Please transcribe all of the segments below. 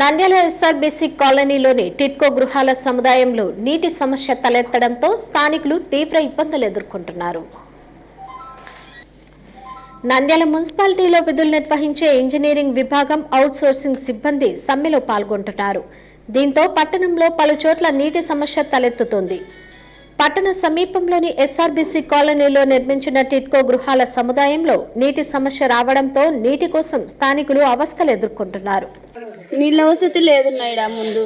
Nandyal SRBC కాలనీలోని టిట్కో గృహాల సముదాయంలో నీటి సమస్య తలెత్తడంతో స్థానికులు తీవ్ర ఇబ్బందులు ఎదుర్కొంటున్నారు. నంద్యాల మున్సిపాలిటీలో విధులు నిర్వహించే ఇంజనీరింగ్ విభాగం అవుట్సోర్సింగ్ సిబ్బంది సమ్మెలో పాల్గొంటున్నారు. దీంతో పట్టణంలో పలు చోట్ల నీటి సమస్య తలెత్తుతోంది. పట్టణ సమీపంలోని ఎస్ఆర్బీసీ కాలనీలో నిర్మించిన టిట్కో గృహాల సముదాయంలో నీటి సమస్య రావడంతో నీటి కోసం స్థానికులు అవస్థలు ఎదుర్కొంటున్నారు. నీళ్ళ వసతి లేదున్నాయిడా ముందు.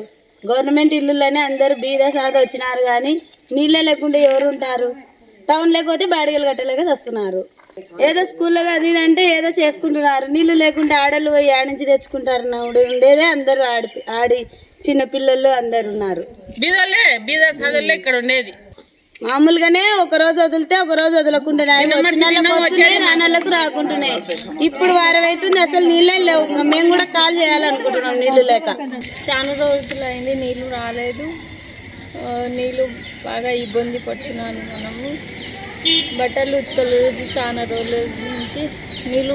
గవర్నమెంట్ ఇల్లులోనే అందరూ బీద సాద వచ్చినారు కానీ నీళ్ళే లేకుండా ఎవరు ఉంటారు? టౌన్ లేకపోతే బాడిగలు కట్టలేక వస్తున్నారు ఏదో స్కూల్లో అది అంటే ఏదో చేసుకుంటున్నారు. నీళ్ళు లేకుంటే ఆడలు పోయి ఆడ నుంచి తెచ్చుకుంటారు. ఉండేదే అందరూ ఆడి ఆడి చిన్న పిల్లలు అందరు ఉన్నారు. బీదలే బీద సాదులే ఇక్కడ ఉండేది. మామూలుగానే ఒక రోజు వదిలితే ఒక రోజు వదలకుంటున్నాయి రాకుంటున్నాయి. ఇప్పుడు వారం అవుతుంది అసలు నీళ్ళే లేవు. మేము కూడా కాల్ చేయాలనుకుంటున్నాం నీళ్ళు లేక. చాలా రోజులు అయింది నీళ్ళు రాలేదు. ఆ, నీళ్ళు బాగా ఇబ్బంది పడుతున్నాను మనము. బట్టలు ఉతకలేదు చాలా రోజుల నుంచి. నీళ్ళు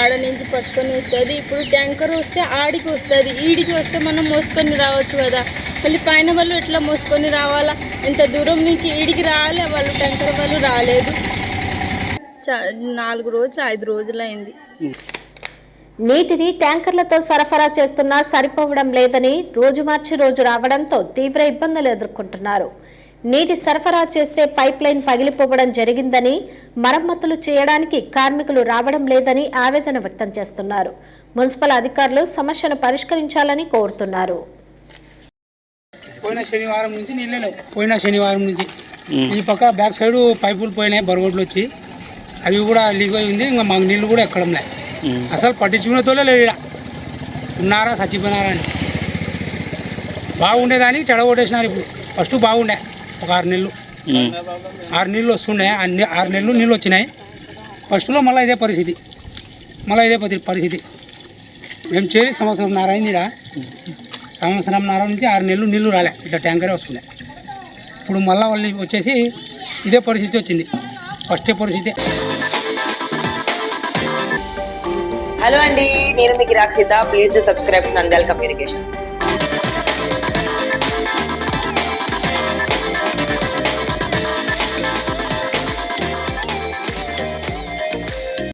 ఆడ నుంచి పట్టుకొని వస్తుంది. ఇప్పుడు ట్యాంకర్ వస్తే ఆడికి వస్తుంది. ఈడికి వస్తే మనం మోసుకొని రావచ్చు కదా. మళ్ళీ పైన వాళ్ళు ఎట్లా మోసుకొని రావాలా? ఎంత దూరం నుంచి ఈడికి రాలే వాళ్ళు ట్యాంకర్ వాళ్ళు రాలేదు. నాలుగు రోజులు ఐదు రోజులు అయింది నీటిని ట్యాంకర్లతో సరఫరా చేస్తున్నా సరిపోవడం లేదని రోజు మార్చి రోజు రావడంతో తీవ్ర ఇబ్బందులు ఎదుర్కొంటున్నారు. నీటి సరఫరా చేసే పైప్ లైన్ పగిలిపోవడం జరిగిందని మరమ్మతులు చేయడానికి కార్మికులు రావడం లేదని ఆవేదన వ్యక్తం చేస్తున్నారు. మున్సిపల్ అధికారులు సమస్యను పరిష్కరించాలని కోరుతున్నారు. పోయిన శనివారం నుంచి నీళ్ళే లేవు. పోయిన శనివారం నుంచి. ఈ పక్క బ్యాక్ సైడ్ పైపులు పోయినాయి బరగొడ్లు వచ్చి. అవి కూడా లీక్ అయి ఉంది ఇంకా మాకు నీళ్ళు కూడా ఎక్కడం లే అసలు పట్టించుకునే తోలే లేవు ఈడ. ఉన్నారా చచ్చిపోయినారా అని. బాగుండేదానికి చెడగొట్టేసినారు ఇప్పుడు. ఫస్ట్ బాగుండే. ఒక ఆరు నెలలు. ఆరు నీళ్ళు వస్తుండే ఆరు నెలలు నీళ్ళు వచ్చినాయి. ఫస్ట్లో మళ్ళీ ఇదే పరిస్థితి. మళ్ళీ ఇదే పరిస్థితి. మేము చేరి సంవత్సరం నారాయణ సంవత్సరం నారా నుంచి ఆరు నెలలు నీళ్ళు రాలే. ఇట్లా ట్యాంకరే వస్తుండే ఇప్పుడు మళ్ళీ వాళ్ళని వచ్చేసి ఇదే పరిస్థితి వచ్చింది. ఫస్ట్ పరిస్థితి. హలో అండి. నేను మీకు Rakshita please to subscribe Nandal communications